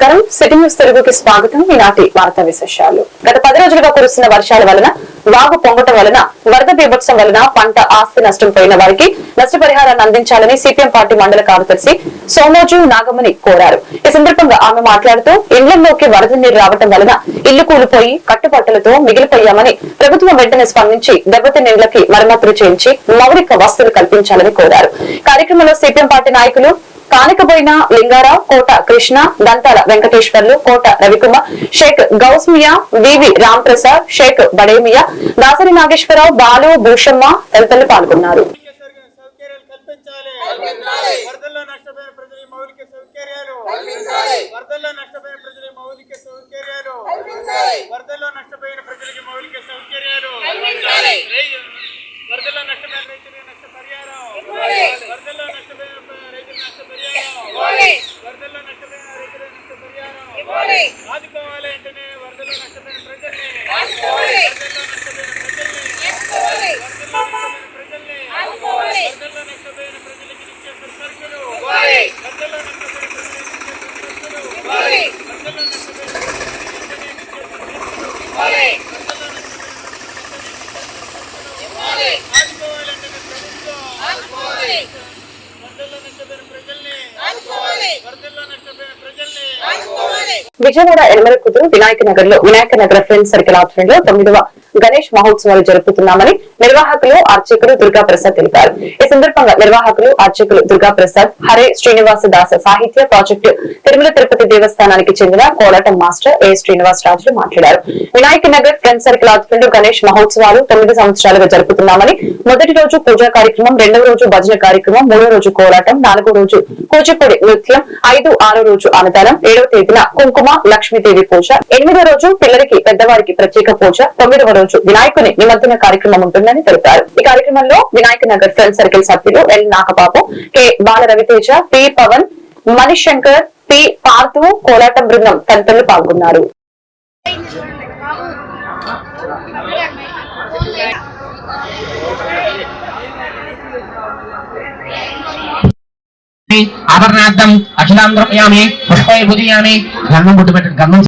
నమస్కారం. City news తెలుగుకి స్వాగతం. ఈనాటి వార్తా విశేషాలు. గత పది రోజులుగా కురుస్తున్న వర్షాల వలన వాగు పొంగటం వలన వరద బీభత్సం వలన పంట ఆస్తి నష్టం పోయిన వారికి నష్టపరిహారాన్ని అందించాలని సిపిఎం పార్టీ మండల కార్యదర్శి సోమోజు నాగమణి కోరారు. ఈ సందర్భంగా ఆమె మాట్లాడుతూ ఇళ్ళలోకి వరద నీరు రావటం వలన ఇల్లు కూలిపోయి కట్టుబట్టలతో మిగిలిపోయామని ప్రభుత్వం వెంటనే స్పందించి దెబ్బతిన్న ఇళ్ళకి మరమ్మతులు చేయించి మౌలిక వసతులు కల్పించాలని కోరారు. కార్యక్రమంలో సిపిఎం పార్టీ నాయకులు కానికబోయిన లింగారావు కోట కృష్ణ దంతాల వెంకటేశ్వర్లు కోట రవికుమార్ షేక్ గౌస్మియా వివి రాంప్రసాద్ షేక్ బడేమియా దాసరి నాగేశ్వరరావు బాలు భూషమ్మ తదితరులు పాల్గొన్నారు. వరదల్లో నష్టపోయిన ప్రజల మౌలిక సౌకర్యాలు. వరదల్లో నష్టపోయిన మౌలిక సౌకర్యాలు. వరదల్లో నష్టపోయిన ప్రజలకి మౌలిక సౌకర్యాలు. రై- వరదల్లో నష్టపోయిన రైతులకు నష్టపరిహారం. వరదల్లో నష్టపోయిన రైతులకు నష్టపరిహారం వరదల్లో నష్టపోయిన రైతులకు నష్టపరిహారం ఆదుకోవాలి అంటేనే వరదల్లో నష్టపోయిన ప్రజల్ని. వరదల్లో నష్టపోయిన ప్రజల్ని. వరదల్లో నష్టపోయిన ప్రజల్ని వరదల్లో నష్టపోయిన ప్రజలకి నిత్యావసర సరుకులు వరదల్లో నష్టపోయిన ప్రజలకి నిత్యావసర సరుకులు వరదల్లో నష్టపోయిన ప్రజలకి నిత్యావసర ఆదుకోవాలంటే ప్రభుత్వం వరదల్లో నష్టపోయిన ప్రజల్ని వరదల్లో నష్టపోయిన ప్రజల్ని విజయవాడ ఎనమల కుదురు వినాయక నగర్లో వినాయక నగర ఫ్రెండ్స్ సర్కిల్ ఆధ్వర్యంలో తొమ్మిదవ గణేష్ మహోత్సవాలు జరుపుతున్నామని నిర్వాహకులు అర్చకులు దుర్గా ప్రసాద్ తెలిపారు. ఈ సందర్భంగా నిర్వాహకులు అర్చకులు దుర్గా ప్రసాద్ హరే శ్రీనివాస దాస సాహిత్య ప్రాజెక్టు తిరుమల తిరుపతి దేవస్థానానికి చెందిన కోలాటం మాస్టర్ ఏ శ్రీనివాస్ రాజులు మాట్లాడారు. వినాయక నగర్ ఫ్రెండ్ సర్కిల్ ఆధ్వర్యంలో గణేష్ మహోత్సవాలు తొమ్మిది సంవత్సరాలుగా జరుపుతున్నామని మొదటి రోజు పూజా కార్యక్రమం రెండవ రోజు భజన కార్యక్రమం మూడో రోజు కోలాటం నాలుగో రోజు కూచిపూడి నృత్యం ఐదు ఆరో రోజు అన్నదానం ఏడవ తేదీన కుంకుమ లక్ష్మీదేవి పూజ ఎనిమిదో రోజు పిల్లలకి పెద్దవారికి ప్రత్యేక పూజ తొమ్మిదవ రోజు వినాయకుని నిమజ్జన కార్యక్రమం ఉంటుందని తెలిపారు. ఈ కార్యక్రమంలో వినాయక నగర్ ఫ్రెండ్ సర్కిల్ సభ్యులు L Nagababu K Bala Raviteja P Pavan Manishankar P Parthu కోలాట బృందం తదితరులు పాల్గొన్నారు. ఆభరణార్థం అఖిలాం ద్రవ్యామి పుష్పై పూజయామి గంధం బుట్టు పెట్టండి గంధం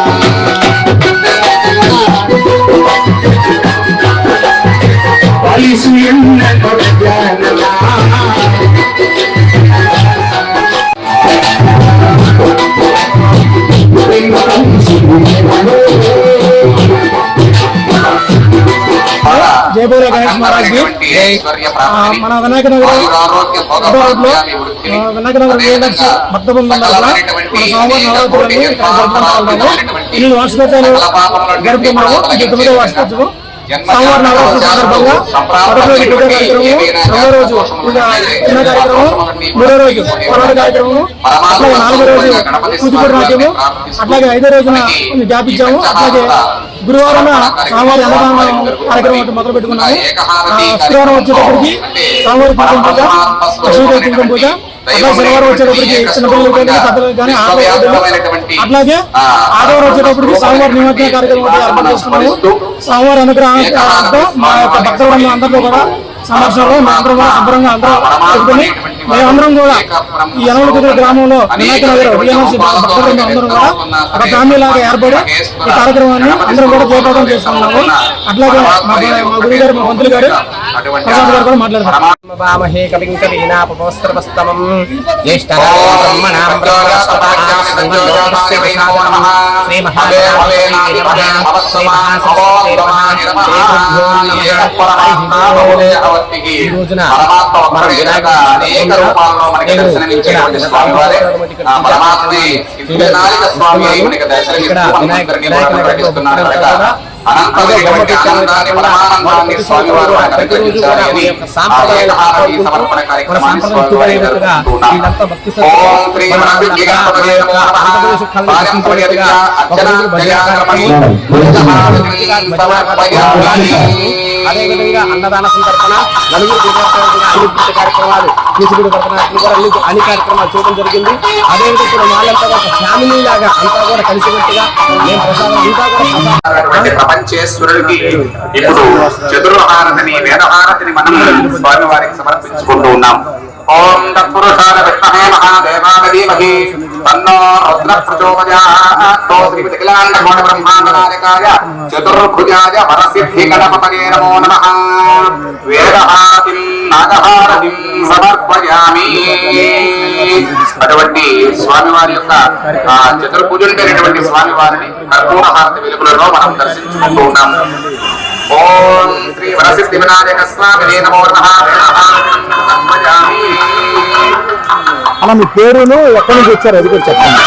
ఆ, మన వినాయక నగర్ వినాయక నగర్ మన సోమవారం నవరాత్రులని ఉన్నాము ఎనిమిది వార్షికోత్సవాలు జరుపుకున్నాము తొమ్మిదో వార్షికోత్సవం సోమవారం నవరాత్రి సందర్భంగా మొదటి రోజు పూజ కార్యక్రమము రెండో రోజు పూజ చిన్న మూడో రోజు కార్యక్రమము అట్లాగే నాలుగో రోజు కూచిపూడి నాట్యము అట్లాగే ఐదో రోజున గ్యాప్ ఇచ్చాము అట్లాగే గురువారం సోమవారం అన్నదానం కార్యక్రమం మొదలు పెట్టుకున్నాము. శుక్రవారం వచ్చేటప్పటికి సోమవారం కుంకుమ పూజ లక్ష్మీదేవి కుంకుమ పూజ అట్లా శనివారం వచ్చేటప్పటికి చిన్నపిల్లలకి కానీ పెద్దలకు కానీ అట్లాగే ఆదివారం వచ్చేటప్పటికి సోమవారం నిమజ్జన కార్యక్రమం ఏర్పాటు చేసుకున్నాము. సోమవారం అనుగ్రహంతో మా యొక్క భక్తులు అందరిలో కూడా సందర్శనలో మా అందరం కూడా శుభ్రంగా అందరం పెట్టుకుని మేమందరం కూడా ఈ ఎనవలకుదురు గ్రామంలో వినాయక నగర్ అందరం కూడా ఒక ఫ్యామిలీ లాగా ఏర్పడి ఈ కార్యక్రమాన్ని అందరం కూడా జయప్రదం చేసుకున్నాము అట్లాగే మా మా గురువు గారు మా మంత్రులు గారు ప్రసాద్ గారు కూడా మాట్లాడతారు. వామహే కవిం బ్రహ్మణాం శ్రీ మహాగణాధిపతయే శ్రీ శ్రీ ఈ రోజున మనం వినాయక అనేక రూపాల్లో మనకి దర్శనమిచ్చేటువంటి స్వామివారే స్వామి మనకి దర్శనమిస్తూ కూడా ప్రకటిస్తున్నారు కనుక అనంతమైనటువంటి ఆనందాన్ని పరమానందాన్ని స్వామివారు మనకు అనుగ్రహించాలి అని సాంప్రదాయ సమర్పణ కార్యక్రమాన్ని స్వామివారి ఓం శ్రీ అదేవిధంగా అన్నదాన సందర్భన నలుగురు అభివృద్ధి కార్యక్రమాలు తీసుకుని పడుతున్నట్లు కూడా అన్ని అన్ని కార్యక్రమాలు చేయడం జరిగింది. అదేవిధంగా ఇప్పుడు వాళ్ళంతా ఒక ఫ్యామిలీ లాగా అంతా కూడా కలిసికట్టుగా మేము ప్రసాదం అంతా కూడా ప్రపంచేశ్వరుడికి ఇప్పుడు చతుర్హారతిని వేదహారతిని మనం స్వామివారికి సమర్పించుకుంటూ ఉన్నాం. ఓం తత్పురుషాయ విష్ణవే మహాదేవాయ ధీమహి. తన్నో రుద్ర ప్రచోదయాత్ ఓ శ్రీమతికిలాండ కోణ బ్రహ్మాండనాయకాయ చతుర్భుజాయ వరసిద్ధి గణపతయే నమో నమః. వేదహారతిం నాగహారతిం సమర్పయామి. అటువంటి స్వామివారి యొక్క ఆ చతుర్భుజుడైనటువంటి స్వామివారిని కర్పూర హారతి వెలుగులలో మనం దర్శించుకుంటూ ఉన్నాము ఓం శ్రీ వరసిద్ధి వినాయక స్వామి నమో. అలా మీ పేరును ఎక్కడి నుంచి వచ్చారు? అది కూడా చెప్పండి.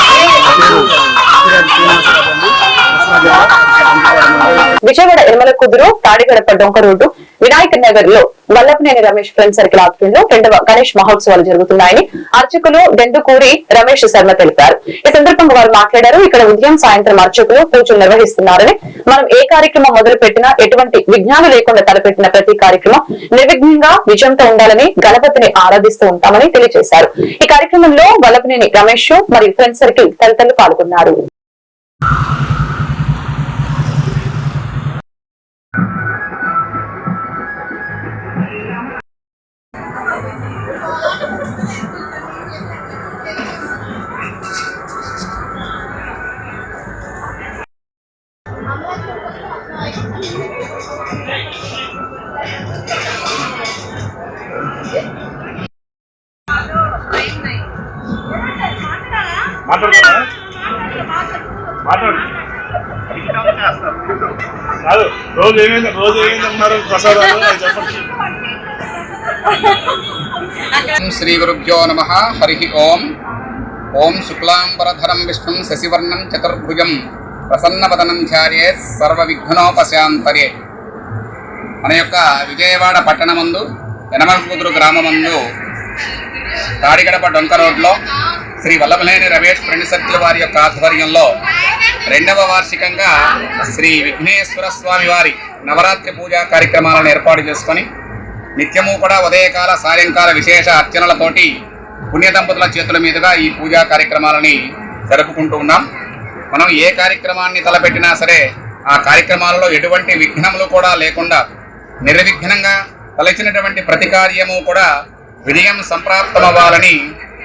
విజయవాడ ఎనమల కుదురు తాడిగడప డొంక రోడ్డు వినాయక నగర్లో వల్లభనేని రమేష్ ఫ్రెండ్ సర్కిల్ ఆధ్వర్యంలో రెండవ గణేష్ మహోత్సవాలు జరుగుతున్నాయని అర్చకులు దెండుకూరి రమేష్ శర్మ తెలిపారు. ఈ సందర్భంగా వారు మాట్లాడారు. ఇక్కడ ఉదయం సాయంత్రం అర్చకులు పూజలు నిర్వహిస్తున్నారని మనం ఏ కార్యక్రమం మొదలు పెట్టినా ఎటువంటి విఘ్నాలు లేకుండా తలపెట్టిన ప్రతి కార్యక్రమం నిర్విఘ్నంగా విజయంతో ఉండాలని గణపతిని ఆరాధిస్తూ ఉంటామని తెలియజేశారు. ఈ కార్యక్రమంలో వల్లభనేని రమేష్ మరియు ఫ్రెండ్ సర్కిల్ తదితరులు పాల్గొన్నారు. మాట్లాడుతున్నా మాట్లాడు. కాదు రోజు ఏమైంది? రోజు ఏమైంది అన్నారు ప్రసాదాలు చెప్పండి. శ్రీ గురుభ్యో నమ. హరి ఓం. ఓం శుక్లాంబరధరం విష్ణుం శశివర్ణం చతుర్భుజం ప్రసన్నవదనం ధ్యాయే సర్వ విఘ్నోపశాంతరే మన యొక్క విజయవాడ పట్టణమందు యనమకుదురు గ్రామమందు తాడిగడప డొంక రోడ్లో శ్రీ వల్లభలేని రమేష్ ఫ్రెండ్ సర్కిల్ వారి యొక్క ఆధ్వర్యంలో రెండవ వార్షికంగా శ్రీ విఘ్నేశ్వర స్వామి వారి నవరాత్రి పూజా కార్యక్రమాలను ఏర్పాటు చేసుకొని నిత్యము కూడా ఉదయకాల సాయంకాల విశేష అర్చనలతోటి పుణ్య దంపతుల చేతుల మీదుగా ఈ పూజా కార్యక్రమాలని జరుపుకుంటూ ఉన్నాం. మనం ఏ కార్యక్రమాన్ని తలపెట్టినా సరే ఆ కార్యక్రమాలలో ఎటువంటి విఘ్నములు కూడా లేకుండా నిర్విఘ్నంగా తలచినటువంటి ప్రతి కార్యము కూడా విజయం సంప్రాప్తమవ్వాలని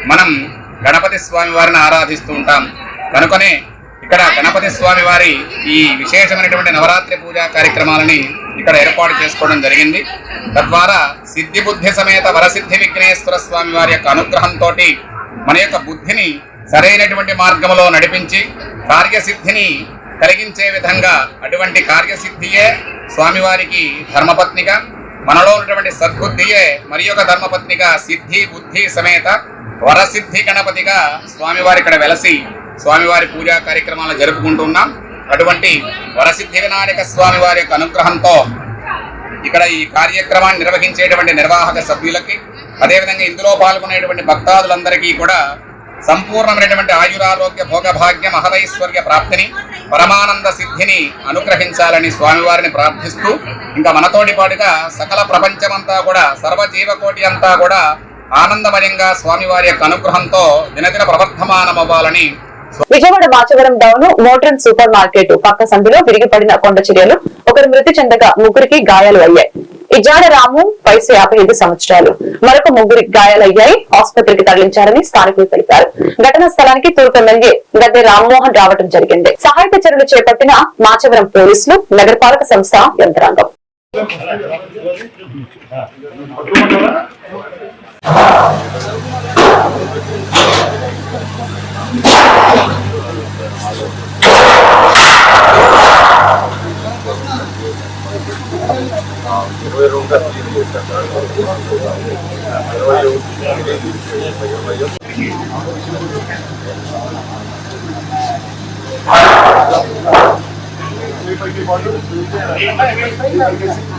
మనం గణపతి స్వామి వారిని ఆరాధిస్తూ ఉంటాం. కనుకనే ఇక్కడ గణపతి స్వామి వారి ఈ విశేషమైనటువంటి నవరాత్రి పూజా కార్యక్రమాలని ఇక్కడ ఏర్పాటు చేసుకోవడం జరిగింది. తద్వారా సిద్ధి బుద్ధి సమేత వరసిద్ధి విఘ్నేశ్వర స్వామి వారి యొక్క అనుగ్రహంతో మన యొక్క బుద్ధిని సరైనటువంటి మార్గంలో నడిపించి కార్యసిద్ధిని కలిగించే విధంగా అటువంటి కార్యసిద్ధియే స్వామివారికి ధర్మపత్నిగా మనలో ఉన్నటువంటి సద్బుద్ధియే మరి యొక్క ధర్మపత్నిగా సిద్ధి బుద్ధి సమేత వరసిద్ధి గణపతిగా స్వామివారి ఇక్కడ వెలసి స్వామివారి పూజా కార్యక్రమాలను జరుపుకుంటున్నాం అటువంటి వరసిద్ధి వినాయక స్వామివారి యొక్క అనుగ్రహంతో ఇక్కడ ఈ కార్యక్రమాన్ని నిర్వహించేటువంటి నిర్వాహక సభ్యులకి అదేవిధంగా ఇందులో పాల్గొనేటువంటి భక్తాదులందరికీ కూడా సంపూర్ణమైనటువంటి ఆయురారోగ్య భోగభాగ్య మహదైశ్వర్య ప్రాప్తిని పరమానంద సిద్ధిని అనుగ్రహించాలని స్వామివారిని ప్రార్థిస్తూ ఇంకా మనతోటి పాటుగా సకల ప్రపంచమంతా కూడా సర్వజీవకోటి అంతా కూడా ఆనందమయంగా స్వామివారి యొక్క అనుగ్రహంతో దినదిన ప్రవర్ధమానమవ్వాలని Vijayawada Machavaram down modern super market పక్క సందులో విరిగిపడిన కొండ చర్యలు ఒకరు మృతి చెందగా ముగ్గురికి గాయాలు అయ్యాయి. ఇజాడ రాము వయసు యాభై ఐదు సంవత్సరాలు. మరొక ముగ్గురికి గాయాలయ్యాయి ఆసుపత్రికి తరలించారని స్థానికులు తెలిపారు. ఘటనా స్థలానికి తూర్పు ఎమ్మెల్యే గద్దె రామ్మోహన్ రావడం జరిగింది. సహాయక చర్యలు చేపట్టిన మాచవరం పోలీసులు నగరపాలక సంస్థ యంత్రాంగం. ఇరవై రెండు ఇరవై చేశాను ఇరవై ఒకటి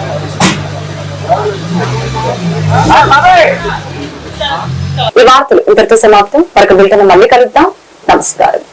ఈ వార్తలు ఇంతటితో సమాప్తం. మరొక బిల్టన్ మళ్ళీ కలుద్దాం. నమస్కారం.